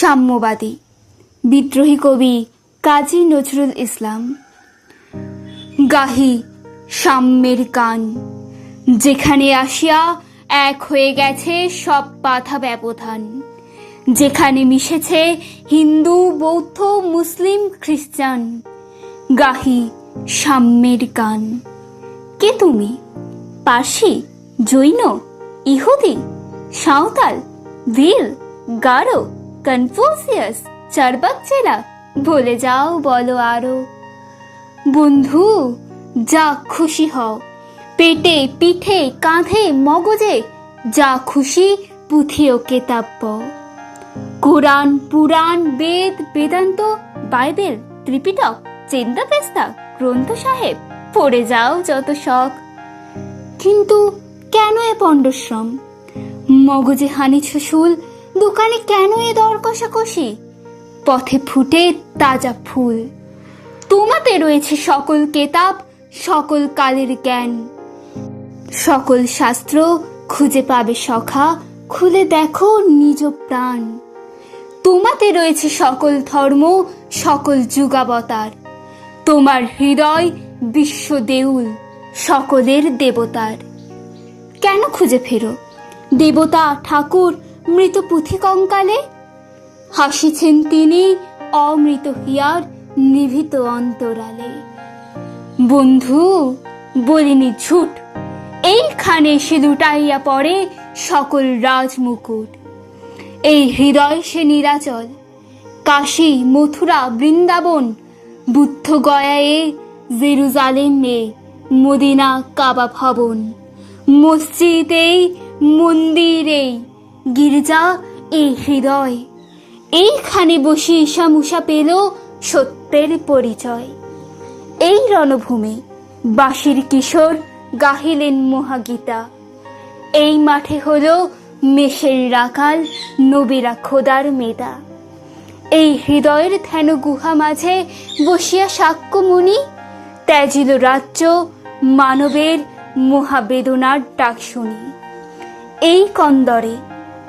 সাম্যবাদী। বিদ্রোহী কবি কাজী নজরুল ইসলাম। গাহি সাম্যের কান, যেখানে আসিয়া এক হয়ে গেছে সব বাধা ব্যবধান। যেখানে মিশেছে হিন্দু, বৌদ্ধ, মুসলিম, খ্রিস্টান। গাহি সাম্যের গান কে তুমি? পার্সি, জৈন, ইহুদি, সাঁওতাল, ভিল, গারো কনফুসিয়াস চারবাক জেলা বলে যাও, বলো আরও। বন্ধু, যা খুশি হও। পেটে পিঠে কাঁধে মগজে যা খুশি পুঁথি ও কেতাব্য। কোরআন, পুরাণ, বেদ, বেদান্ত, বাইবেল, ত্রিপিটক চেন্দা পেস্তা গ্রন্থ সাহেব, পড়ে যাও যত শখ। কিন্তু কেন এ পণ্ডশ্রম? মগজে হানিছ শুল দোকানে কেন এ দর কষাকষি? পথে ফুটে তাজা ফুল। তোমাতে রয়েছে সকল কেতাব, সকল কালের জ্ঞান। সকল শাস্ত্র খুঁজে পাবে সখা, খুলে দেখো নিজ প্রাণ। তোমাতে রয়েছে সকল ধর্ম, সকল যুগাবতার। তোমার হৃদয় বিশ্ব দেউল, সকলের দেবতার। কেন খুঁজে ফেরো? দেবতা, ঠাকুর মৃত পুঁথি কঙ্কালে? হাসিছেন তিনি অমৃত হিয়ার নিভৃত অন্তরালে। বন্ধু, বলিনি ঝুট, এইখানে এসে লুটাইয়া পড়ে সকল রাজমুকুট। এই হৃদয় সে নিরাচল, কাশী, মথুরা, বৃন্দাবন, বুদ্ধ গয়ায়ে জেরুজালেমে, মদিনা কাবা ভবন, মসজিদেই, মন্দিরেই গির্জা, এই হৃদয়। এইখানে বসে ঈশা মুসা পেল সত্যের পরিচয়। এই রণভূমি, বাঁশির কিশোর গাহিলেন মহাগীতা। এই মাঠে হল মেষের রাখাল, নবীরা খোদার মেদা। এই হৃদয়ের ধ্যান গুহা মাঝে বসিয়া সাক্ষ্যমুনি ত্যাজিল রাজ্য মানবের মহাবেদনার ডাক শুনি। এই কন্দরে